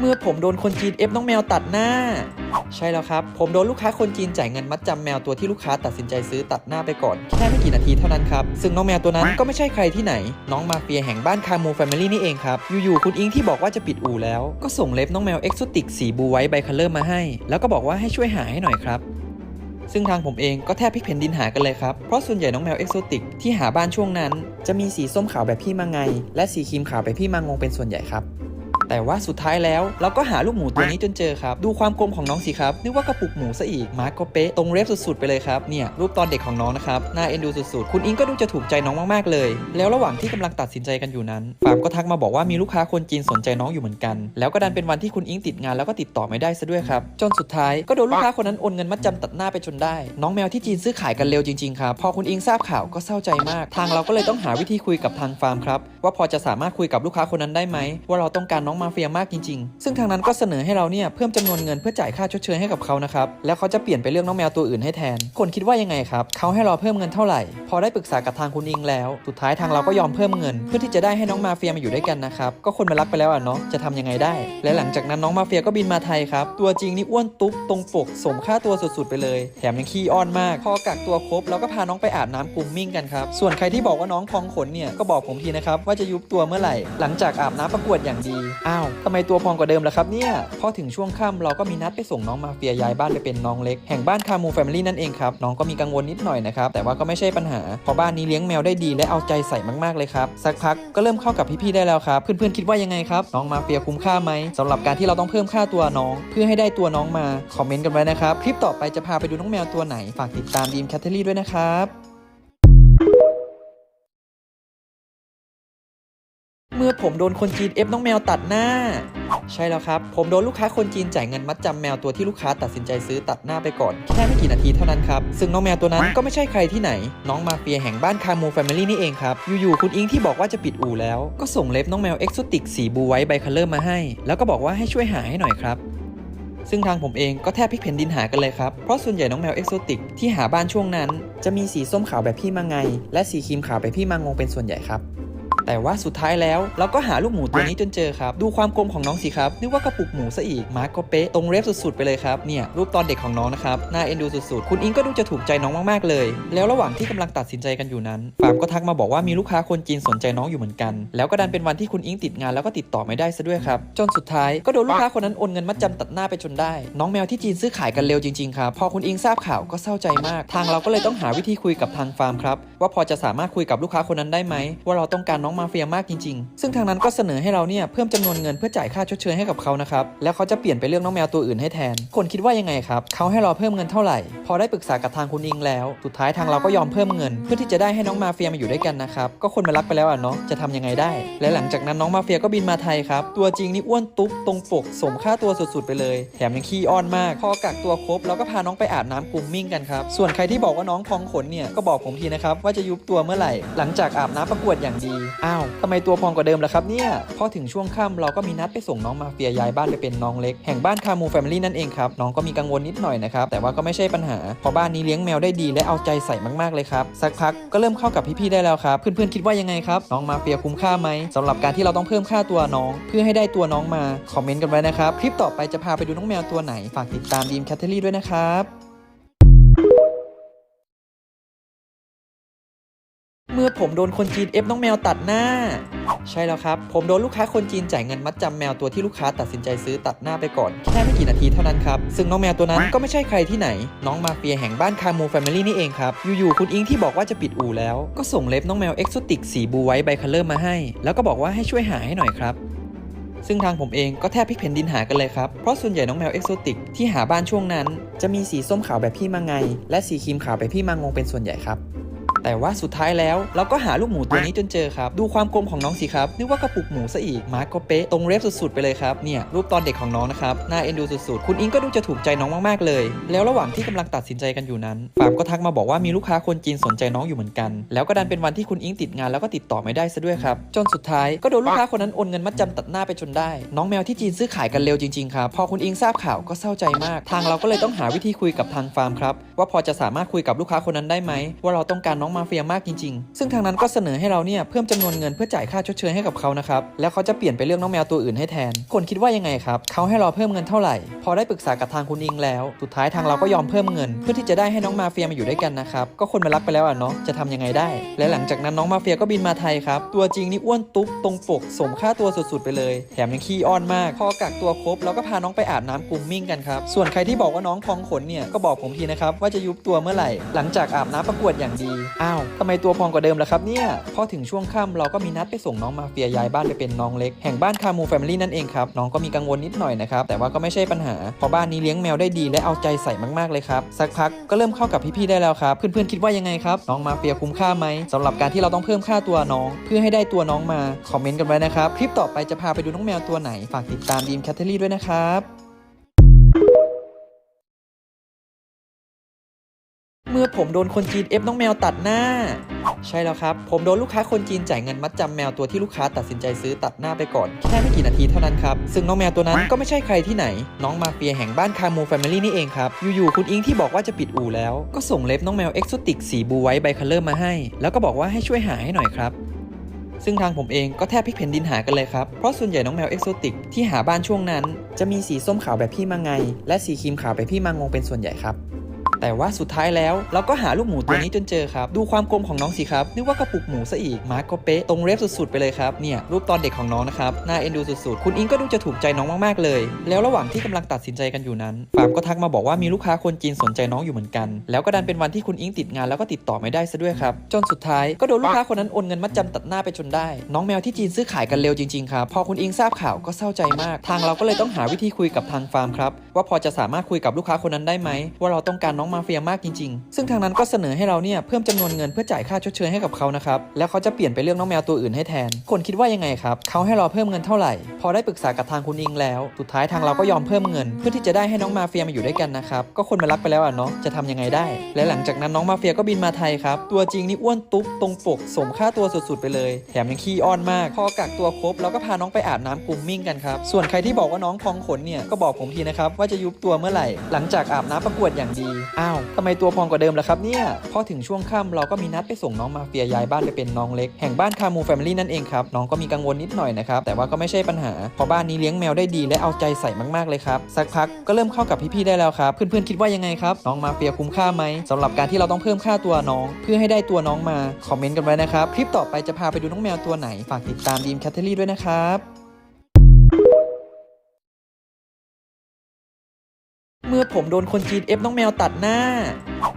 เมื่อผมโดนคนจีนเอฟน้องแมวตัดหน้า ใช่แล้วครับ ผมโดนลูกค้าคนจีนจ่ายเงินมัดจำแมวตัวที่ลูกค้าตัดสินใจซื้อตัดหน้าไปก่อน แค่ไม่กี่นาทีเท่านั้นครับ ซึ่งน้องแมวตัวนั้นก็ไม่ใช่ใครที่ไหน น้องมาเฟียแห่งบ้านคามูแฟมิลี่นี่เองครับ อยู่ๆคุณอิงที่บอกว่าจะปิดอู่แล้ว ก็ส่งเล็บน้องแมวเอ็กโซติกสีบูไว้ไบคัลเลอร์มาให้ แล้วก็บอกว่าให้ช่วยหาให้หน่อยครับซึ่งทางผมเองก็แทบพลิกแผ่นดินหากันเลยครับ เพราะส่วนใหญ่น้องแมวเอกโซติกที่หาบ้านช่วงนั้น จะมีสีส้มขาวแบบพี่มังไง และสีครีมขาวแบบพี่มังงงเป็นส่วนใหญ่ครับ แต่ว่าสุดท้ายแล้วเราก็หาลูกหมูตัวนี้จนเจอครับ ดูความกลมของน้องสิครับนึกว่ากระปุกหมูซะอีกมาร์กก็เป๊ะตรงเรฟสุดๆไปเลยครับเนี่ยรูปตอนเด็กของน้องนะครับน่าเอ็นดูสุดๆ คุณอิงก็ดูจะถูกใจน้องมากๆเลย แล้วระหว่างที่กำลังตัดสินใจกันอยู่นั้นฟาร์มก็ทักมาบอกว่ามีลูกค้าคนจีนสนใจน้องอยู่เหมือนกัน แล้วก็ดันเป็นวันที่คุณอิงติดงานแล้วก็ติดต่อไม่ได้ซะด้วยครับจนสุดท้ายก็โดนลูกค้าคนนั้นโอนเงินมัดจำตัดหน้าไปจนได้ น้องแมวที่จีนซื้อขายกันเร็วจริงๆครับพอคุณอิงทราบข่าวก็เศร้าใจมาก ทางเราก็เลยต้องหาวิธีคุยกับทางฟาร์มครับว่าพอจะสามารถคุยกับลูกค้าคนนั้นได้ไหมว่าเราต้องการน้องมาเฟียมากจริง ๆ ซึ่งทางนั้นก็เสนอให้เราเนี่ยเพิ่มจำนวนเงินเพื่อจ่ายค่าชดเชยให้กับเขานะครับ แล้วเขาจะเปลี่ยนไปเลือกน้องแมวตัวอื่นให้แทน คนคิดว่ายังไงครับ เขาให้เราเพิ่มเงินเท่าไหร่ พอได้ปรึกษากับทางคุณอิงแล้ว สุดท้ายทางเราก็ยอมเพิ่มเงิน เพื่อที่จะได้ให้น้องมาเฟียมาอยู่ด้วยกันนะครับ ก็คนมารักไปแล้วอะเนาะ จะทำยังไงได้ และหลังจากนั้นน้องมาเฟียก็บินมาไทยครับ ตัวจริงนี่อ้วนตุ๊บตรงปก สมค่าตัวสุดๆไปเลย แถมยังขี้อ้อนมาก พอกักตัวครบเราก็พาน้องไปอาบน้ำกรุมมิ่งกันครับ ส่วนใครที่บอกว่าน้องพองขนเนี่ยก็บอกผมทีนะครับว่าจะยุบตัวเมื่อไหร่ หลังจากอาบน้ำประกวดอย่างดีอ้าวทำไมตัวพองกว่าเดิมล่ะครับเนี่ยพอถึงช่วงค่ำเราก็มีนัดไปส่งน้องมาเฟียย้ายบ้านไปเป็นน้องเล็ก แห่งบ้านคามูแฟมิลี่นั่นเองครับ น้องก็มีกังวลนิดหน่อยนะครับ แต่ว่าก็ไม่ใช่ปัญหา เพราะบ้านนี้เลี้ยงแมวได้ดีและเอาใจใส่มากๆเลยครับ สักพักก็เริ่มเข้ากับพี่ๆได้แล้วครับ เพื่อนๆคิดว่ายังไงครับ น้องมาเฟียคุ้มค่าไหมสำหรับการที่เราต้องเพิ่มค่าตัวน้อง เพื่อให้ได้ตัวน้องมา คอมเมนต์กันไว้นะครับ คลิปต่อไปจะพาไปดูน้องแมวตัวไหน ฝากติดตามดีมแคทเทอรี่ด้วยนะครับ เมื่อผมโดนคนจีนเอฟน้องแมวตัดหน้า ใช่แล้วครับ ผมโดนลูกค้าคนจีนจ่ายเงินมัดจำแมวตัวที่ลูกค้าตัดสินใจซื้อตัดหน้าไปก่อน แค่ไม่กี่นาทีเท่านั้นครับ ซึ่งน้องแมวตัวนั้นก็ไม่ใช่ใครที่ไหน น้องมาเฟียแห่งบ้านคามูแฟมิลี่นี่เองครับ อยู่ๆคุณอิงที่บอกว่าจะปิดอู่แล้ว ก็ส่งเล็บน้องแมวเอ็กโซติกสีบูไว้ไบคัลเลอร์มาให้ แล้วก็บอกว่าให้ช่วยหาให้หน่อยครับซึ่งทางผมเองก็แทบพลิกแผ่นดินหากันเลยครับ เพราะส่วนใหญ่น้องแมวเอกโซติกที่หาบ้านช่วงนั้น จะมีสีส้มขาวแบบพี่มังไง และสีครีมขาวแบบพี่มังงงเป็นส่วนใหญ่ครับ แต่ว่าสุดท้ายแล้วเราก็หาลูกหมูตัวนี้จนเจอครับ ดูความกลมของน้องสิครับนึกว่ากระปุกหมูซะอีกมาร์กก็เป๊ะตรงเรฟสุดๆไปเลยครับเนี่ยรูปตอนเด็กของน้องนะครับน่าเอ็นดูสุดๆ คุณอิงก็ดูจะถูกใจน้องมากๆเลย แล้วระหว่างที่กำลังตัดสินใจกันอยู่นั้นฟาร์มก็ทักมาบอกว่ามีลูกค้าคนจีนสนใจน้องอยู่เหมือนกัน แล้วก็ดันเป็นวันที่คุณอิงติดงานแล้วก็ติดต่อไม่ได้ซะด้วยครับจนสุดท้ายก็โดนลูกค้าคนนั้นโอนเงินมัดจำตัดหน้าไปจนได้ น้องแมวที่จีนซื้อขายกันเร็วจริงๆครับพอคุณอิงทราบข่าวก็เศร้าใจมาก ทางเราก็เลยต้องหาวิธีคุยกับทางฟาร์มครับว่าพอจะสามารถคุยกับลูกค้าคนนั้นได้ไหมว่าเราต้องการน้องมาเฟียมากจริงๆ ซึ่งทางนั้นก็เสนอให้เราเนี่ยเพิ่มจำนวนเงินเพื่อจ่ายค่าชดเชยให้กับเขานะครับ แล้วเขาจะเปลี่ยนไปเลือกน้องแมวตัวอื่นให้แทน คนคิดว่ายังไงครับ เขาให้เราเพิ่มเงินเท่าไหร่ พอได้ปรึกษากับทางคุณอิงแล้ว สุดท้ายทางเราก็ยอมเพิ่มเงิน เพื่อที่จะได้ให้น้องมาเฟียมาอยู่ด้วยกันนะครับ ก็คนมารักไปแล้วอะเนาะ จะทำยังไงได้ และหลังจากนั้นน้องมาเฟียก็บินมาไทยครับ ตัวจริงนี่อ้วนตุ๊บตรงปก สมค่าตัวสุดๆไปเลย แถมยังขี้อ้อนมาก พอกักตัวครบเราก็พาน้องไปอาบน้ำกรุมมิ่งกันครับ ส่วนใครที่บอกว่าน้องพองขนเนี่ยก็บอกผมทีนะครับว่าจะยุบตัวเมื่อไหร่ หลังจากอาบน้ำประกวดอย่างดีอ้าวทำไมตัวพองกว่าเดิมล่ะครับเนี่ย พอถึงช่วงค่ำเราก็มีนัดไปส่งน้องมาเฟียย้ายบ้านไปเป็นน้องเล็ก แห่งบ้านคามูแฟมิลี่นั่นเองครับ น้องก็มีกังวลนิดหน่อยนะครับ แต่ว่าก็ไม่ใช่ปัญหา เพราะบ้านนี้เลี้ยงแมวได้ดีและเอาใจใส่มากๆเลยครับ สักพักก็เริ่มเข้ากับพี่ๆได้แล้วครับ เพื่อนๆคิดว่ายังไงครับ น้องมาเฟียคุ้มค่าไหมสำหรับการที่เราต้องเพิ่มค่าตัวน้อง เพื่อให้ได้ตัวน้องมา คอมเมนต์กันไว้นะครับ คลิปต่อไปจะพาไปดูน้องแมวตัวไหน ฝากติดตามดีมแคทเทอรี่ด้วยนะครับ มื่อผมโดนคนจีนเอฟน้องแมวตัดหน้า ใช่แล้วครับ ผมโดนลูกค้าคนจีนจ่ายเงินมัดจำแมวตัวที่ลูกค้าตัดสินใจซื้อตัดหน้าไปก่อน แค่ไม่กี่นาทีเท่านั้นครับ ซึ่งน้องแมวตัวนั้นก็ไม่ใช่ใครที่ไหน น้องมาเฟียแห่งบ้านคามูแฟมิลี่นี่เองครับ อยู่ๆคุณอิงที่บอกว่าจะปิดอู่แล้ว ก็ส่งเล็บน้องแมวเอ็กโซติกสีบูไว้ไบคัลเลอร์มาให้ แล้วก็บอกว่าให้ช่วยหาให้หน่อยครับซึ่งทางผมเองก็แทบพลิกแผ่นดินหากันเลยครับ เพราะส่วนใหญ่น้องแมวเอ็กโซติกที่หาบ้านช่วงนั้น จะมีสีส้มขาวแบบพี่มังไง และสีครีมขาวแบบพี่มังงงเป็นส่วนใหญ่ครับ แต่ว่าสุดท้ายแล้วเราก็หาลูกหมูตัวนี้จนเจอครับ ดูความกลมของน้องสิครับนึกว่ากระปุกหมูซะอีกมาร์กก็เป๊ะตรงเรฟสุดๆไปเลยครับเนี่ยรูปตอนเด็กของน้องนะครับน่าเอ็นดูสุดๆ คุณอิงก็ดูจะถูกใจน้องมากๆเลย แล้วระหว่างที่กำลังตัดสินใจกันอยู่นั้นฟาร์มก็ทักมาบอกว่ามีลูกค้าคนจีนสนใจน้องอยู่เหมือนกัน แล้วก็ดันเป็นวันที่คุณอิงติดงานแล้วก็ติดต่อไม่ได้ซะด้วยครับจนสุดท้ายก็โดนลูกค้าคนนั้นโอนเงินมัดจำตัดหน้าไปจนได้ น้องแมวที่จีนซื้อขายกันเร็วจริงๆครับพอคุณอิงทราบข่าวก็เศร้าใจมาก ทางเราก็เลยต้องหาวิธีคุยกับทางฟาร์มครับว่าพอจะสามารถคุยกับลูกค้าคนนั้นได้ไหมว่าเราต้องการน้ององมาเฟียมากจริงๆ ซึ่งทางนั้นก็เสนอให้เราเนี่ยเพิ่มจำนวนเงินเพื่อจ่ายค่าชดเชยให้กับเขานะครับ แล้วเขาจะเปลี่ยนไปเลือกน้องแมวตัวอื่นให้แทน คนคิดว่ายังไงครับ เขาให้เราเพิ่มเงินเท่าไหร่ พอได้ปรึกษากับทางคุณอิงแล้ว สุดท้ายทางเราก็ยอมเพิ่มเงิน เพื่อที่จะได้ให้น้องมาเฟียมาอยู่ด้วยกันนะครับ ก็คนมารักไปแล้วอะเนาะ จะทำยังไงได้ และหลังจากนั้นน้องมาเฟียก็บินมาไทยครับ ตัวจริงนี่อ้วนตุ๊บตรงปก สมค่าตัวสุดๆไปเลย แถมยังขี้อ้อนมาก พอกักตัวครบเราก็พาน้องไปอาบน้ำกรุมมิ่งกันครับ ส่วนใครที่บอกว่าน้องพองขนเนี่ยก็บอกผมทีนะครับว่าจะยุบตัวเมื่อไหร่ หลังจากอาบน้ำประกวดอย่างดีอ้าวทำไมตัวพองกว่าเดิมล่ะครับเนี่ย พอถึงช่วงค่ำเราก็มีนัดไปส่งน้องมาเฟียย้ายบ้านไปเป็นน้องเล็ก แห่งบ้านคามูแฟมิลี่นั่นเองครับ น้องก็มีกังวลนิดหน่อยนะครับ แต่ว่าก็ไม่ใช่ปัญหา เพราะบ้านนี้เลี้ยงแมวได้ดีและเอาใจใส่มากๆเลยครับ สักพักก็เริ่มเข้ากับพี่ๆได้แล้วครับ เพื่อนๆคิดว่ายังไงครับ น้องมาเฟียคุ้มค่าไหมสำหรับการที่เราต้องเพิ่มค่าตัวน้อง เพื่อให้ได้ตัวน้องมา คอมเมนต์กันไว้นะครับ คลิปต่อไปจะพาไปดูน้องแมวตัวไหน ฝากติดตามดีมแคทเทอรี่ด้วยนะครับ เมื่อผมโดนคนจีนเอฟน้องแมวตัดหน้า ใช่แล้วครับ ผมโดนลูกค้าคนจีนจ่ายเงินมัดจำแมวตัวที่ลูกค้าตัดสินใจซื้อตัดหน้าไปก่อน แค่ไม่กี่นาทีเท่านั้นครับ ซึ่งน้องแมวตัวนั้นก็ไม่ใช่ใครที่ไหน น้องมาเฟียแห่งบ้านคาโมแฟมิลี่นี่เองครับ อยู่ๆคุณอิงที่บอกว่าจะปิดอู่แล้ว ก็ส่งเล็บน้องแมวเอ็กโซติกสีบูไว้ไบคัลเลอร์มาให้ แล้วก็บอกว่าให้ช่วยหาให้หน่อยครับซึ่งทางผมเองก็แทบพลิกแผ่นดินหากันเลยครับ เพราะส่วนใหญ่น้องแมวเอ็กโซติกที่หาบ้านช่วงนั้น จะมีสีส้มขาวแบบพี่มังไง และสีครีมขาวแบบพี่มังงงเป็นส่วนใหญ่ครับ แต่ว่าสุดท้ายแล้วเราก็หาลูกหมูตัวนี้จนเจอครับ ดูความกลมของน้องสิครับนึกว่ากระปุกหมูซะอีกมาร์กก็เป๊ะตรงเรฟสุดๆไปเลยครับเนี่ยรูปตอนเด็กของน้องนะครับน่าเอ็นดูสุดๆ คุณอิงก็ดูจะถูกใจน้องมากๆเลย แล้วระหว่างที่กำลังตัดสินใจกันอยู่นั้นฟาร์มก็ทักมาบอกว่ามีลูกค้าคนจีนสนใจน้องอยู่เหมือนกัน แล้วก็ดันเป็นวันที่คุณอิงติดงานแล้วก็ติดต่อไม่ได้ซะด้วยครับจนสุดท้ายก็โดนลูกค้าคนนั้นโอนเงินมัดจำตัดหน้าไปจนได้ น้องแมวที่จีนซื้อขายกันเร็วจริงๆครับพอคุณอิงทราบข่าวก็เศร้าใจมาก ทางเราก็เลยต้องหาวิธีคุยกับทางฟาร์มครับว่าพอจะสามารถคุยกับลูกค้าคนนั้นได้ไหมว่าเราต้องการน้องมาเฟียมากจริงๆ ซึ่งทางนั้นก็เสนอให้เราเนี่ยเพิ่มจำนวนเงินเพื่อจ่ายค่าชดเชยให้กับเขานะครับแล้วเขาจะเปลี่ยนไปเลือกน้องแมวตัวอื่นให้แทน คนคิดว่ายังไงครับเขาให้เราเพิ่มเงินเท่าไหร่ พอได้ปรึกษากับทางคุณอิงแล้ว สุดท้ายทางเราก็ยอมเพิ่มเงิน เพื่อที่จะได้ให้น้องมาเฟียมาอยู่ด้วยกันนะครับก็คนมารักไปแล้วอะเนาะจะทำยังไงได้ และหลังจากนั้นน้องมาเฟียก็บินมาไทยครับตัวจริงนี่อ้วนตุ๊บตรงปกสมค่าตัวสุดๆไปเลย แถมยังขี้อ้อนมาก พอกักตัวครบเราก็พาน้องไปอาบน้ำกรุมมิ่งกันครับส่วนใครที่บอกว่าน้องพองขนเนี่ยก็บอกผมทีนะครับว่าจะยุบตัวเมื่อไหร่ หลังจากอาบน้ำประกวดอย่างดีอ้าวทำไมตัวพองกว่าเดิมล่ะครับเนี่ย พอถึงช่วงค่ำเราก็มีนัดไปส่งน้องมาเฟียย้ายบ้านไปเป็นน้องเล็ก แห่งบ้านคามูแฟมิลี่นั่นเองครับ น้องก็มีกังวลนิดหน่อยนะครับ แต่ว่าก็ไม่ใช่ปัญหา เพราะบ้านนี้เลี้ยงแมวได้ดีและเอาใจใส่มากๆเลยครับ สักพักก็เริ่มเข้ากับพี่ๆได้แล้วครับ เพื่อนๆคิดว่ายังไงครับ น้องมาเฟียคุ้มค่าไหมสำหรับการที่เราต้องเพิ่มค่าตัวน้อง เพื่อให้ได้ตัวน้องมา คอมเมนต์กันไว้นะครับ คลิปต่อไปจะพาไปดูน้องแมวตัวไหน ฝากติดตามดีมแคทเทอรี่ด้วยนะครับ เมื่อผมโดนคนจีนเอฟน้องแมวตัดหน้า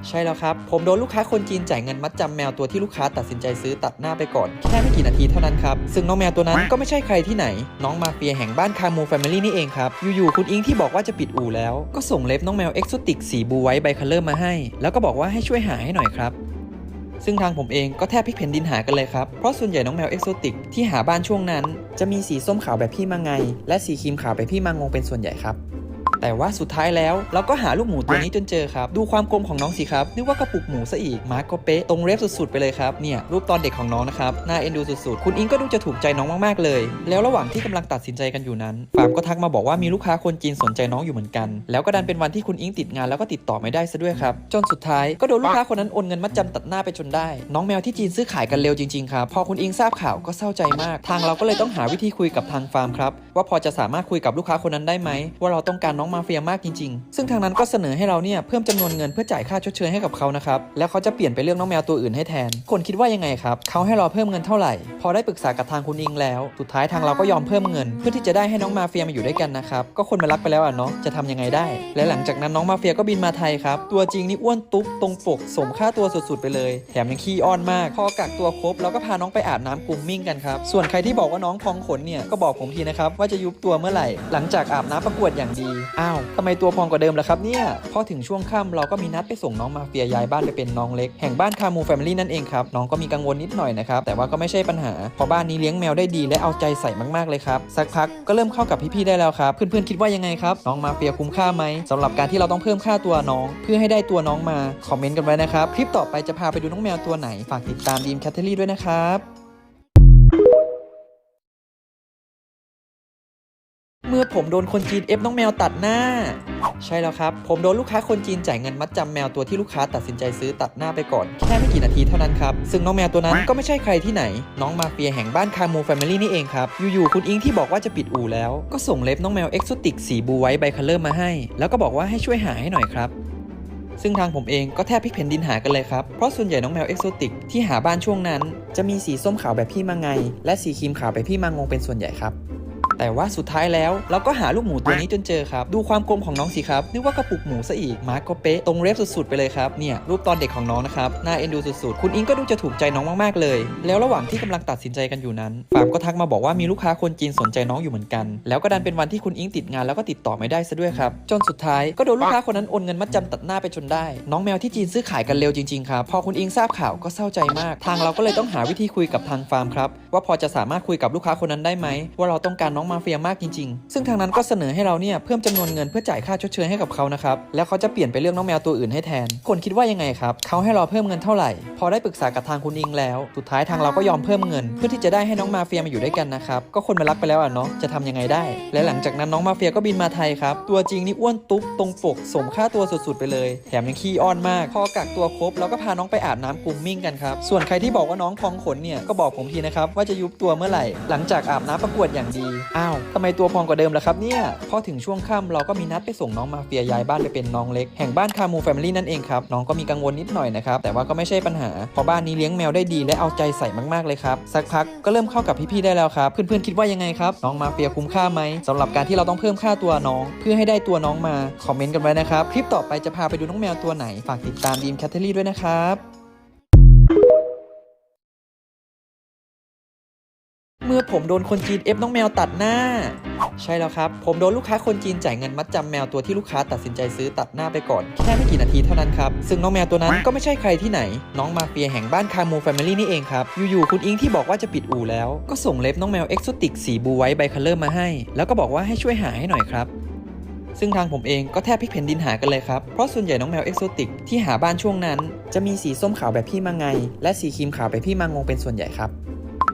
ใช่แล้วครับ ผมโดนลูกค้าคนจีนจ่ายเงินมัดจำแมวตัวที่ลูกค้าตัดสินใจซื้อตัดหน้าไปก่อน แค่ไม่กี่นาทีเท่านั้นครับ ซึ่งน้องแมวตัวนั้นก็ไม่ใช่ใครที่ไหน น้องมาเฟียแห่งบ้านคามูแฟมิลี่นี่เองครับ อยู่ๆคุณอิงที่บอกว่าจะปิดอู่แล้ว ก็ส่งเล็บน้องแมวเอ็กโซติกสีบูไว้ไบคัลเลอร์มาให้ แล้วก็บอกว่าให้ช่วยหาให้หน่อยครับซึ่งทางผมเองก็แทบพลิกแผ่นดินหากันเลยครับ เพราะส่วนใหญ่น้องแมวเอกโซติกที่หาบ้านช่วงนั้น จะมีสีส้มขาวแบบพี่มังไง และสีครีมขาวแบบพี่มังงงเป็นส่วนใหญ่ครับ แต่ว่าสุดท้ายแล้วเราก็หาลูกหมูตัวนี้จนเจอครับ ดูความกลมของน้องสิครับนึกว่ากระปุกหมูซะอีกมาร์กก็เป๊ะตรงเรฟสุดๆไปเลยครับเนี่ยรูปตอนเด็กของน้องนะครับน่าเอ็นดูสุดๆ คุณอิงก็ดูจะถูกใจน้องมากๆเลย แล้วระหว่างที่กำลังตัดสินใจกันอยู่นั้นฟาร์มก็ทักมาบอกว่ามีลูกค้าคนจีนสนใจน้องอยู่เหมือนกัน แล้วก็ดันเป็นวันที่คุณอิงติดงานแล้วก็ติดต่อไม่ได้ซะด้วยครับจนสุดท้ายก็โดนลูกค้าคนนั้นโอนเงินมัดจำตัดหน้าไปจนได้ น้องแมวที่จีนซื้อขายกันเร็วจริงๆครับพอคุณอิงทราบข่าวก็เศร้าใจมาก ทางเราก็เลยต้องหาวิธีคุยกับทางฟาร์มครับว่าพอจะสามารถคุยกับลูกค้าคนนั้นได้ไหมว่าเราต้องการน้องมาเฟียมากจริงๆ ซึ่งทางนั้นก็เสนอให้เราเนี่ยเพิ่มจำนวนเงินเพื่อจ่ายค่าชดเชยให้กับเขานะครับ แล้วเขาจะเปลี่ยนไปเลือกน้องแมวตัวอื่นให้แทน คนคิดว่ายังไงครับ เขาให้เราเพิ่มเงินเท่าไหร่ พอได้ปรึกษากับทางคุณอิงแล้ว สุดท้ายทางเราก็ยอมเพิ่มเงิน เพื่อที่จะได้ให้น้องมาเฟียมาอยู่ด้วยกันนะครับ ก็คนมารักไปแล้วอะเนาะ จะทำยังไงได้ และหลังจากนั้นน้องมาเฟียก็บินมาไทยครับ ตัวจริงนี่อ้วนตุ๊บตรงปก สมค่าตัวสุดๆไปเลย แถมยังขี้อ้อนมาก พอกักตัวครบเราก็พาน้องไปอาบน้ำกรุมมิ่งกันครับ ส่วนใครที่บอกว่าน้องพองขนเนี่ยก็บอกผมทีนะครับว่าจะยุบตัวเมื่อไหร่ หลังจากอาบน้ำประกวดอย่างดีอ้าวทำไมตัวพองกว่าเดิมล่ะครับเนี่ย พอถึงช่วงค่ำเราก็มีนัดไปส่งน้องมาเฟียย้ายบ้านไปเป็นน้องเล็ก แห่งบ้านคามูแฟมิลี่นั่นเองครับ น้องก็มีกังวลนิดหน่อยนะครับ แต่ว่าก็ไม่ใช่ปัญหา เพราะบ้านนี้เลี้ยงแมวได้ดีและเอาใจใส่มากๆเลยครับ สักพักก็เริ่มเข้ากับพี่ๆได้แล้วครับ เพื่อนๆคิดว่ายังไงครับ น้องมาเฟียคุ้มค่าไหมสำหรับการที่เราต้องเพิ่มค่าตัวน้อง เพื่อให้ได้ตัวน้องมา คอมเมนต์กันไว้นะครับ คลิปต่อไปจะพาไปดูน้องแมวตัวไหน ฝากติดตามดีมแคทเทอรี่ด้วยนะครับ เมื่อผมโดนคนจีนเอฟน้องแมวตัดหน้า ใช่แล้วครับ ผมโดนลูกค้าคนจีนจ่ายเงินมัดจำแมวตัวที่ลูกค้าตัดสินใจซื้อตัดหน้าไปก่อน แค่ไม่กี่นาทีเท่านั้นครับ ซึ่งน้องแมวตัวนั้นก็ไม่ใช่ใครที่ไหน น้องมาเฟียแห่งบ้านคามูแฟมิลี่นี่เองครับ อยู่ๆคุณอิงที่บอกว่าจะปิดอู่แล้ว ก็ส่งเล็บน้องแมวเอ็กโซติกสีบูไว้ไบคัลเลอร์มาให้ แล้วก็บอกว่าให้ช่วยหาให้หน่อยครับซึ่งทางผมเองก็แทบพลิกแผ่นดินหากันเลยครับ เพราะส่วนใหญ่น้องแมวเอ็กโซติกที่หาบ้านช่วงนั้น จะมีสีส้มขาวแบบพี่มังไง และสีครีมขาวแบบพี่มังงงเป็นส่วนใหญ่ครับ แต่ว่าสุดท้ายแล้วเราก็หาลูกหมูตัวนี้จนเจอครับ ดูความกลมของน้องสิครับนึกว่ากระปุกหมูซะอีกมาร์กก็เป๊ะตรงเรฟสุดๆไปเลยครับเนี่ยรูปตอนเด็กของน้องนะครับน่าเอ็นดูสุดๆ คุณอิงก็ดูจะถูกใจน้องมากๆเลย แล้วระหว่างที่กำลังตัดสินใจกันอยู่นั้นฟาร์มก็ทักมาบอกว่ามีลูกค้าคนจีนสนใจน้องอยู่เหมือนกัน แล้วก็ดันเป็นวันที่คุณอิงติดงานแล้วก็ติดต่อไม่ได้ซะด้วยครับจนสุดท้ายก็โดนลูกค้าคนนั้นโอนเงินมัดจำตัดหน้าไปจนได้ น้องแมวที่จีนซื้อขายกันเร็วจริงๆครับพอคุณอิงทราบข่าวก็เศร้าใจมาก ทางเราก็เลยต้องหาวิธีคุยกับทางฟาร์มครับว่าพอจะสามารถคุยกับลูกค้าคนนั้นได้ไหมว่าเราต้องการน้องมาเฟียมากจริงๆ ซึ่งทางนั้นก็เสนอให้เราเนี่ยเพิ่มจำนวนเงินเพื่อจ่ายค่าชดเชยให้กับเขานะครับ แล้วเขาจะเปลี่ยนไปเรื่องน้องแมวตัวอื่นให้แทน คนคิดว่ายังไงครับ เขาให้เราเพิ่มเงินเท่าไหร่ พอได้ปรึกษากับทางคุณอิงแล้ว สุดท้ายทางเราก็ยอมเพิ่มเงิน เพื่อที่จะได้ให้น้องมาเฟียมาอยู่ด้วยกันนะครับ ก็คนมารักไปแล้วอะเนาะ จะทำยังไงได้ และหลังจากนั้นน้องมาเฟียก็บินมาไทยครับ ตัวจริงนี่อ้วนตุ๊บตรงปก สมค่าตัวสุดๆไปเลย แถมยังขี้อ้อนมาก พอกักตัวครบเราก็พาน้องไปอาบน้ำกรุมมิ่งกันครับ ส่วนใครที่บอกว่าน้องพองขนเนี่ยก็บอกผมทีนะครับว่าจะยุบตัวเมื่อไหร่ หลังจากอาบน้ำประกวดอย่างดีอ้าวทำไมตัวพองกว่าเดิมล่ะครับเนี่ย พอถึงช่วงค่ำเราก็มีนัดไปส่งน้องมาเฟียย้ายบ้านไปเป็นน้องเล็ก แห่งบ้านคามูแฟมิลี่นั่นเองครับ น้องก็มีกังวลนิดหน่อยนะครับ แต่ว่าก็ไม่ใช่ปัญหา เพราะบ้านนี้เลี้ยงแมวได้ดีและเอาใจใส่มากๆเลยครับ สักพักก็เริ่มเข้ากับพี่ๆได้แล้วครับ เพื่อนๆคิดว่ายังไงครับ น้องมาเฟียคุ้มค่าไหมสำหรับการที่เราต้องเพิ่มค่าตัวน้อง เพื่อให้ได้ตัวน้องมา คอมเมนต์กันไว้นะครับ คลิปต่อไปจะพาไปดูน้องแมวตัวไหน ฝากติดตามดีมแคทเทอรี่ด้วยนะครับ มื่อผมโดนคนจีนเอฟน้องแมวตัดหน้า ใช่แล้วครับ ผมโดนลูกค้าคนจีนจ่ายเงินมัดจำแมวตัวที่ลูกค้าตัดสินใจซื้อตัดหน้าไปก่อนแค่ไม่กี่นาทีเท่านั้นครับ ซึ่งน้องแมวตัวนั้นก็ไม่ใช่ใครที่ไหน น้องมาเฟียแห่งบ้านคามูแฟมิลี่นี่เองครับ อยู่ๆคุณอิงที่บอกว่าจะปิดอู่แล้ว ก็ส่งเล็บน้องแมวเอ็กโซติกสีบูไว้ไบคัลเลอร์มาให้ แล้วก็บอกว่าให้ช่วยหาให้หน่อยครับซึ่งทางผมเองก็แทบพลิกแผ่นดินหากันเลยครับ เพราะส่วนใหญ่น้องแมวเอ็กโซติกที่หาบ้านช่วงนั้น จะมีสีส้มขาวแบบพี่มังไง และสีครีมขาวแบบพี่มังงงเป็นส่วนใหญ่ครับ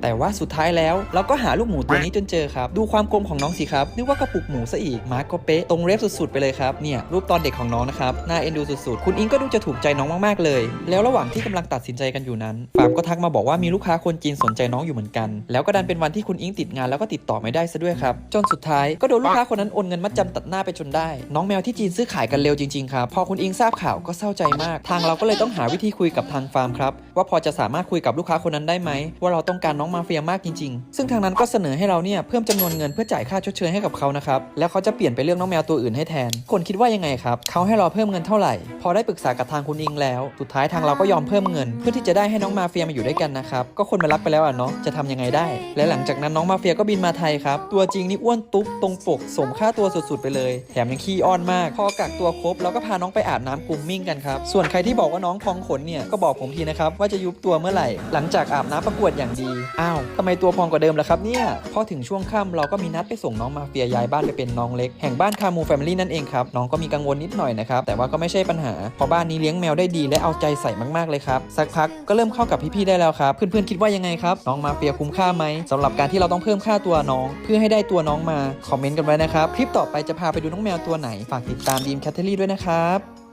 แต่ว่าสุดท้ายแล้วเราก็หาลูกหมูตัวนี้จนเจอครับ ดูความกลมของน้องสิครับนึกว่ากระปุกหมูซะอีกมาร์กก็เป๊ะตรงเรฟสุดๆไปเลยครับเนี่ยรูปตอนเด็กของน้องนะครับน่าเอ็นดูสุดๆ คุณอิงก็ดูจะถูกใจน้องมากๆเลย แล้วระหว่างที่กำลังตัดสินใจกันอยู่นั้นฟาร์มก็ทักมาบอกว่ามีลูกค้าคนจีนสนใจน้องอยู่เหมือนกัน แล้วก็ดันเป็นวันที่คุณอิงติดงานแล้วก็ติดต่อไม่ได้ซะด้วยครับจนสุดท้ายก็โดนลูกค้าคนนั้นโอนเงินมัดจำตัดหน้าไปจนได้ น้องแมวที่จีนซื้อขายกันเร็วจริงๆครับพอคุณอิงทราบข่าวก็เศร้าใจมาก ทางเราก็เลยต้องหาวิธีคุยกับทางฟาร์มครับว่าพอจะสามารถคุยกับลูกค้าคนนั้นได้ไหมว่าเราต้องการน้องมาเฟียมากจริงๆ ซึ่งทางนั้นก็เสนอให้เราเนี่ยเพิ่มจำนวนเงินเพื่อจ่ายค่าชดเชยให้กับเขานะครับ แล้วเขาจะเปลี่ยนไปเรื่องน้องแมวตัวอื่นให้แทน คนคิดว่ายังไงครับ เขาให้เราเพิ่มเงินเท่าไหร่ พอได้ปรึกษากับทางคุณอิงแล้ว สุดท้ายทางเราก็ยอมเพิ่มเงิน เพื่อที่จะได้ให้น้องมาเฟียมาอยู่ด้วยกันนะครับ ก็คนมารักไปแล้วอะเนาะ จะทำยังไงได้ และหลังจากนั้นน้องมาเฟียก็บินมาไทยครับ ตัวจริงนี่อ้วนตุ๊บตรงปก สมค่าตัวสุดๆไปเลย แถมยังขี้อ้อนมาก พอกักตัวครบเราก็พาน้องไปอาบน้ำกรุมมิ่งกันครับ ส่วนใครที่บอกว่าน้องพองขนเนี่ยก็บอกผมทีนะครับว่าจะยุบตัวเมื่อไหร่ หลังจากอาบน้ำประกวดอย่างดีอ้าวทำไมตัวพองกว่าเดิมล่ะครับเนี่ย พอถึงช่วงค่ำเราก็มีนัดไปส่งน้องมาเฟียย้ายบ้านไปเป็นน้องเล็ก แห่งบ้านคามูแฟมิลี่นั่นเองครับ น้องก็มีกังวลนิดหน่อยนะครับ แต่ว่าก็ไม่ใช่ปัญหา เพราะบ้านนี้เลี้ยงแมวได้ดีและเอาใจใส่มากๆเลยครับ สักพักก็เริ่มเข้ากับพี่ๆได้แล้วครับ เพื่อนๆคิดว่ายังไงครับ น้องมาเฟียคุ้มค่าไหมสำหรับการที่เราต้องเพิ่มค่าตัวน้อง เพื่อให้ได้ตัวน้องมา คอมเมนต์กันไว้นะครับ คลิปต่อไปจะพาไปดูน้องแมวตัวไหน ฝากติดตามดีมแคทเทอรี่ด้วยนะครับ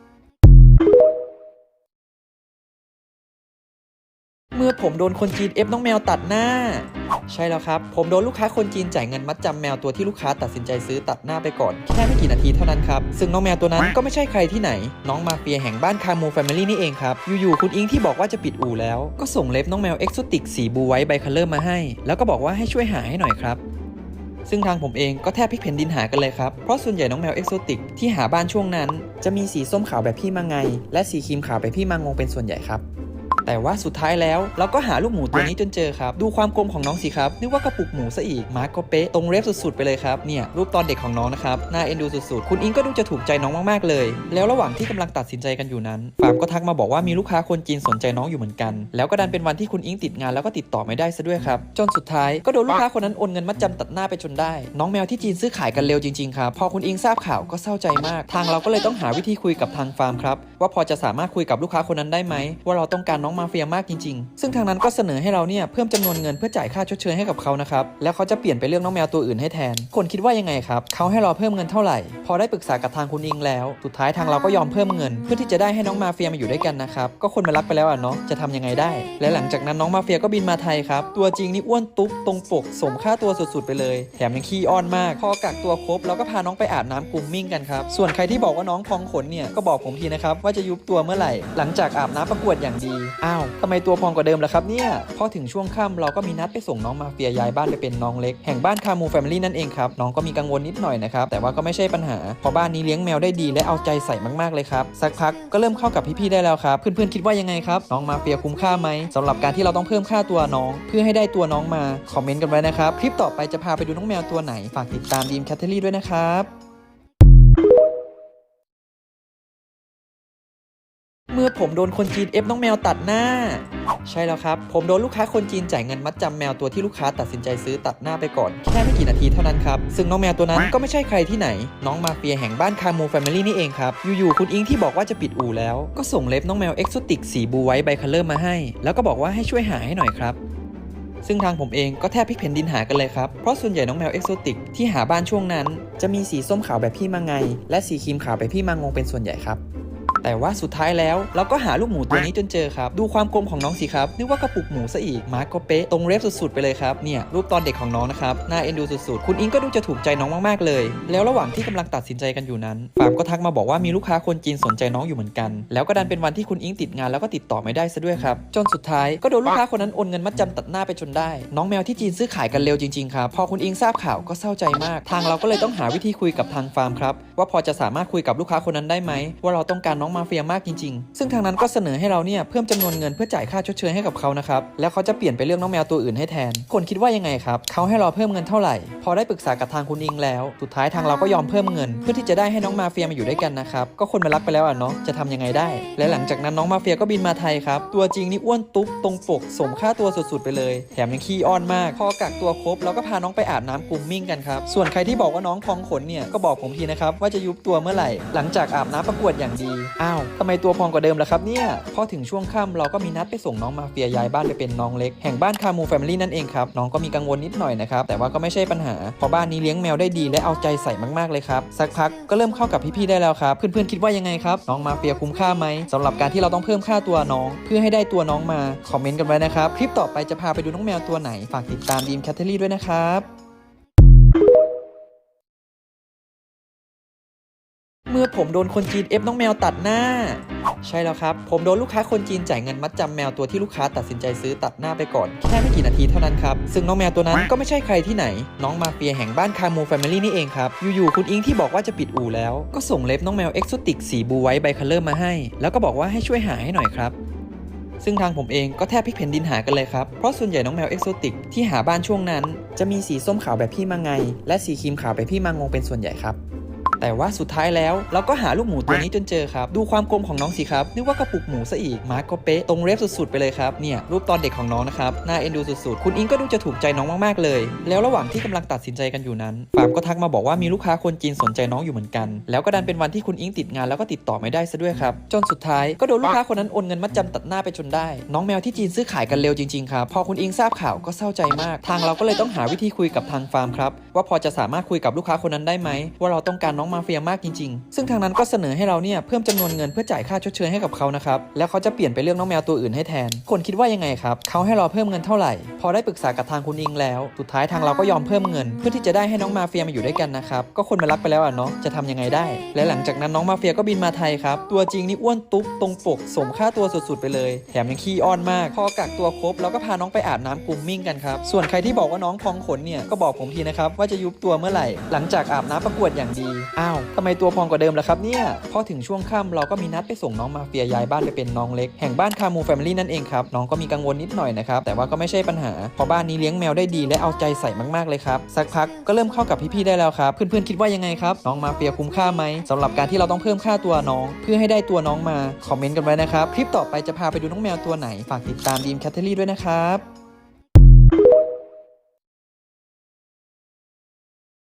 มื่อผมโดนคนจีนเอฟน้องแมวตัดหน้า ใช่แล้วครับ ผมโดนลูกค้าคนจีนจ่ายเงินมัดจำแมวตัวที่ลูกค้าตัดสินใจซื้อตัดหน้าไปก่อน แค่ไม่กี่นาทีเท่านั้นครับ ซึ่งน้องแมวตัวนั้นก็ไม่ใช่ใครที่ไหน น้องมาเฟียแห่งบ้านคามูแฟมิลี่นี่เองครับ อยู่ๆคุณอิงที่บอกว่าจะปิดอู่แล้ว ก็ส่งเล็บน้องแมวเอ็กโซติกสีบูไว้ไบคัลเลอร์มาให้ แล้วก็บอกว่าให้ช่วยหาให้หน่อยครับซึ่งทางผมเองก็แทบพลิกแผ่นดินหากันเลยครับ เพราะส่วนใหญ่น้องแมวเอกโซติกที่หาบ้านช่วงนั้น จะมีสีส้มขาวแบบพี่มังไง และสีครีมขาวแบบพี่มังงงเป็นส่วนใหญ่ครับ แต่ว่าสุดท้ายแล้วเราก็หาลูกหมูตัวนี้จนเจอครับ ดูความกลมของน้องสิครับนึกว่ากระปุกหมูซะอีกมาร์กก็เป๊ะตรงเรฟสุดๆไปเลยครับเนี่ยรูปตอนเด็กของน้องนะครับน่าเอ็นดูสุดๆ คุณอิงก็ดูจะถูกใจน้องมากๆเลย แล้วระหว่างที่กำลังตัดสินใจกันอยู่นั้นฟาร์มก็ทักมาบอกว่ามีลูกค้าคนจีนสนใจน้องอยู่เหมือนกัน แล้วก็ดันเป็นวันที่คุณอิงติดงานแล้วก็ติดต่อไม่ได้ซะด้วยครับจนสุดท้ายก็โดนลูกค้าคนนั้นโอนเงินมัดจำตัดหน้าไปจนได้ น้องแมวที่จีนซื้อขายกันเร็วจริงๆครับพอคุณอิงทราบข่าวก็เศร้าใจมาก ทางเราก็เลยต้องหาวิธีคุยกับทางฟาร์มครับว่าพอจะสามารถคุยกับลูกค้าคนนั้นได้ไหมว่าเราต้องการน้องมาเฟียมากจริง ๆ ซึ่งทางนั้นก็เสนอให้เราเนี่ยเพิ่มจำนวนเงินเพื่อจ่ายค่าชดเชยให้กับเขานะครับแล้วเขาจะเปลี่ยนไปเลือกน้องแมวตัวอื่นให้แทน คนคิดว่ายังไงครับเขาให้เราเพิ่มเงินเท่าไหร่ พอได้ปรึกษากับทางคุณอิงแล้ว สุดท้ายทางเราก็ยอมเพิ่มเงิน เพื่อที่จะได้ให้น้องมาเฟียมาอยู่ด้วยกันนะครับก็คนมารักไปแล้วอะเนาะจะทำยังไงได้ และหลังจากนั้นน้องมาเฟียก็บินมาไทยครับตัวจริงนี่อ้วนตุ๊บตรงปกสมค่าตัวสุดๆไปเลย แถมยังขี้อ้อนมาก พอกักตัวครบเราก็พาน้องไปอาบน้ำกรุมมิ่งกันครับส่วนใครที่บอกว่าน้องพองขนเนี่ยก็บอกผมทีนะครับว่าจะยุบตัวเมื่อไหร่ หลังจากอาบน้ำประกวดอย่างดีอ้าวทำไมตัวพองกว่าเดิมล่ะครับเนี่ย พอถึงช่วงค่ำเราก็มีนัดไปส่งน้องมาเฟียย้ายบ้านไปเป็นน้องเล็ก แห่งบ้านคามูแฟมิลี่นั่นเองครับ น้องก็มีกังวลนิดหน่อยนะครับ แต่ว่าก็ไม่ใช่ปัญหา เพราะบ้านนี้เลี้ยงแมวได้ดีและเอาใจใส่มากๆเลยครับ สักพักก็เริ่มเข้ากับพี่ๆได้แล้วครับ เพื่อนๆคิดว่ายังไงครับ น้องมาเฟียคุ้มค่าไหมสำหรับการที่เราต้องเพิ่มค่าตัวน้อง เพื่อให้ได้ตัวน้องมา คอมเมนต์กันไว้นะครับ คลิปต่อไปจะพาไปดูน้องแมวตัวไหน ฝากติดตามดีมแคทเทอรี่ด้วยนะครับ เมื่อผมโดนคนจีนเอฟน้องแมวตัดหน้า ใช่แล้วครับ ผมโดนลูกค้าคนจีนจ่ายเงินมัดจำแมวตัวที่ลูกค้าตัดสินใจซื้อตัดหน้าไปก่อน แค่ไม่กี่นาทีเท่านั้นครับ ซึ่งน้องแมวตัวนั้นก็ไม่ใช่ใครที่ไหน น้องมาเฟียแห่งบ้านคาโมแฟมิลี่นี่เองครับ อยู่ๆคุณอิงที่บอกว่าจะปิดอู่แล้ว ก็ส่งเล็บน้องแมวเอ็กโซติกสีบูไว้ใบคัลเลอร์มาให้ แล้วก็บอกว่าให้ช่วยหาให้หน่อยครับซึ่งทางผมเองก็แทบพลิกแผ่นดินหากันเลยครับ เพราะส่วนใหญ่น้องแมวเอ็กโซติกที่หาบ้านช่วงนั้น จะมีสีส้มขาวแบบพี่มังไง และสีครีมขาวแบบพี่มังงงเป็นส่วนใหญ่ครับ แต่ว่าสุดท้ายแล้วเราก็หาลูกหมูตัวนี้จนเจอครับ ดูความกลมของน้องสิครับนึกว่ากระปุกหมูซะอีกมาร์กก็เป๊ะตรงเรฟสุดๆไปเลยครับเนี่ยรูปตอนเด็กของน้องนะครับน่าเอ็นดูสุดๆ คุณอิงก็ดูจะถูกใจน้องมากๆเลย แล้วระหว่างที่กำลังตัดสินใจกันอยู่นั้นฟาร์มก็ทักมาบอกว่ามีลูกค้าคนจีนสนใจน้องอยู่เหมือนกัน แล้วก็ดันเป็นวันที่คุณอิงติดงานแล้วก็ติดต่อไม่ได้ซะด้วยครับจนสุดท้ายก็โดนลูกค้าคนนั้นโอนเงินมัดจำตัดหน้าไปจนได้ น้องแมวที่จีนซื้อขายกันเร็วจริงๆครับพอคุณอิงทราบข่าวก็เศร้าใจมาก ทางเราก็เลยต้องหาวิธีคุยกับทางฟาร์มครับว่าพอจะสามารถคุยกับลูกค้าคนนั้นได้ไหมว่าเราต้องการน้องมาเฟียมากจริงๆ ซึ่งทางนั้นก็เสนอให้เราเนี่ยเพิ่มจำนวนเงินเพื่อจ่ายค่าชดเชยให้กับเขานะครับ แล้วเขาจะเปลี่ยนไปเลือกน้องแมวตัวอื่นให้แทน คนคิดว่ายังไงครับ เขาให้เราเพิ่มเงินเท่าไหร่ พอได้ปรึกษากับทางคุณอิงแล้ว สุดท้ายทางเราก็ยอมเพิ่มเงิน เพื่อที่จะได้ให้น้องมาเฟียมาอยู่ด้วยกันนะครับ ก็คนมารักไปแล้วอะเนาะ จะทำยังไงได้ และหลังจากนั้นน้องมาเฟียก็บินมาไทยครับ ตัวจริงนี่อ้วนตุ๊บตรงปก สมค่าตัวสุดๆไปเลย แถมยังขี้อ้อนมาก พอกักตัวครบเราก็พาน้องไปอาบน้ำกรุมมิ่งกันครับ ส่วนใครที่บอกว่าน้องพองขนเนี่ยก็บอกผมทีนะครับว่าจะยุบตัวเมื่อไหร่ หลังจากอาบน้ำประกวดอย่างดีอ้าวทำไมตัวพองกว่าเดิมล่ะครับเนี่ย พอถึงช่วงค่ำเราก็มีนัดไปส่งน้องมาเฟียย้ายบ้านไปเป็นน้องเล็ก แห่งบ้านคามูแฟมิลี่นั่นเองครับ น้องก็มีกังวลนิดหน่อยนะครับ แต่ว่าก็ไม่ใช่ปัญหา เพราะบ้านนี้เลี้ยงแมวได้ดีและเอาใจใส่มากๆเลยครับ สักพักก็เริ่มเข้ากับพี่ๆได้แล้วครับ เพื่อนๆคิดว่ายังไงครับ น้องมาเฟียคุ้มค่าไหมสำหรับการที่เราต้องเพิ่มค่าตัวน้อง เพื่อให้ได้ตัวน้องมา คอมเมนต์กันไว้นะครับ คลิปต่อไปจะพาไปดูน้องแมวตัวไหน ฝากติดตามดีมแคทเทอรี่ด้วยนะครับ เมื่อผมโดนคนจีนเอฟน้องแมวตัดหน้า ใช่แล้วครับ ผมโดนลูกค้าคนจีนจ่ายเงินมัดจำแมวตัวที่ลูกค้าตัดสินใจซื้อตัดหน้าไปก่อน แค่ไม่กี่นาทีเท่านั้นครับ ซึ่งน้องแมวตัวนั้นก็ไม่ใช่ใครที่ไหน น้องมาเฟียแห่งบ้านคามูแฟมิลี่นี่เองครับ อยู่ๆคุณอิงที่บอกว่าจะปิดอู่แล้ว ก็ส่งเล็บน้องแมวเอ็กโซติกสีบูไว้ใบคัลเลอร์มาให้ แล้วก็บอกว่าให้ช่วยหาให้หน่อยครับซึ่งทางผมเองก็แทบพลิกแผ่นดินหากันเลยครับ เพราะส่วนใหญ่น้องแมวเอ็กโซติกที่หาบ้านช่วงนั้น จะมีสีส้มขาวแบบพี่มังไง และสีครีมขาวแบบพี่มังงงเป็นส่วนใหญ่ครับ แต่ว่าสุดท้ายแล้วเราก็หาลูกหมูตัวนี้จนเจอครับ ดูความกลมของน้องสิครับนึกว่ากระปุกหมูซะอีกมาร์กก็เป๊ะตรงเรฟสุดๆไปเลยครับเนี่ยรูปตอนเด็กของน้องนะครับน่าเอ็นดูสุดๆ คุณอิงก็ดูจะถูกใจน้องมากๆเลย แล้วระหว่างที่กำลังตัดสินใจกันอยู่นั้นฟาร์มก็ทักมาบอกว่ามีลูกค้าคนจีนสนใจน้องอยู่เหมือนกัน แล้วก็ดันเป็นวันที่คุณอิงติดงานแล้วก็ติดต่อไม่ได้ซะด้วยครับจนสุดท้ายก็โดนลูกค้าคนนั้นโอนเงินมัดจำตัดหน้าไปจนได้ น้องแมวที่จีนซื้อขายกันเร็วจริงๆครับพอคุณอิงทราบข่าวก็เศร้าใจมาก ทางเราก็เลยต้องหาวิธีคุยกับทางฟาร์มครับว่าพอจะสามารถคุยกับลูกค้าคนนั้นได้ไหมว่าเราต้องการน้องมาเฟียมากจริงๆ ซึ่งทางนั้นก็เสนอให้เราเนี่ยเพิ่มจำนวนเงินเพื่อจ่ายค่าชดเชยให้กับเขานะครับ แล้วเขาจะเปลี่ยนไปเลือกน้องแมวตัวอื่นให้แทน คนคิดว่ายังไงครับ เขาให้เราเพิ่มเงินเท่าไหร่ พอได้ปรึกษากับทางคุณอิงแล้ว สุดท้ายทางเราก็ยอมเพิ่มเงิน เพื่อที่จะได้ให้น้องมาเฟียมาอยู่ด้วยกันนะครับ ก็คนมารักไปแล้วอะเนาะ จะทำยังไงได้ และหลังจากนั้นน้องมาเฟียก็บินมาไทยครับ ตัวจริงนี่อ้วนตุ๊บตรงปก สมค่าตัวสุดๆไปเลย แถมยังขี้อ้อนมาก พอกักตัวครบเราก็พาน้องไปอาบน้ำกรุมมิ่งกันครับ ส่วนใครที่บอกว่าน้องพองขนเนี่ยก็บอกผมทีนะครับว่าจะยุบตัวเมื่อไหร่ หลังจากอาบน้ำประกวดอย่างดีอ้าวทำไมตัวพองกว่าเดิมล่ะครับเนี่ย พอถึงช่วงค่ำเราก็มีนัดไปส่งน้องมาเฟียย้ายบ้านไปเป็นน้องเล็ก แห่งบ้านคามูแฟมิลี่นั่นเองครับ น้องก็มีกังวลนิดหน่อยนะครับ แต่ว่าก็ไม่ใช่ปัญหา เพราะบ้านนี้เลี้ยงแมวได้ดีและเอาใจใส่มากๆเลยครับ สักพักก็เริ่มเข้ากับพี่ๆได้แล้วครับ เพื่อนๆคิดว่ายังไงครับ น้องมาเฟียคุ้มค่าไหมสำหรับการที่เราต้องเพิ่มค่าตัวน้อง เพื่อให้ได้ตัวน้องมา คอมเมนต์กันไว้นะครับ คลิปต่อไปจะพาไปดูน้องแมวตัวไหน ฝากติดตามดีมแคทเทอรี่ด้วยนะครับ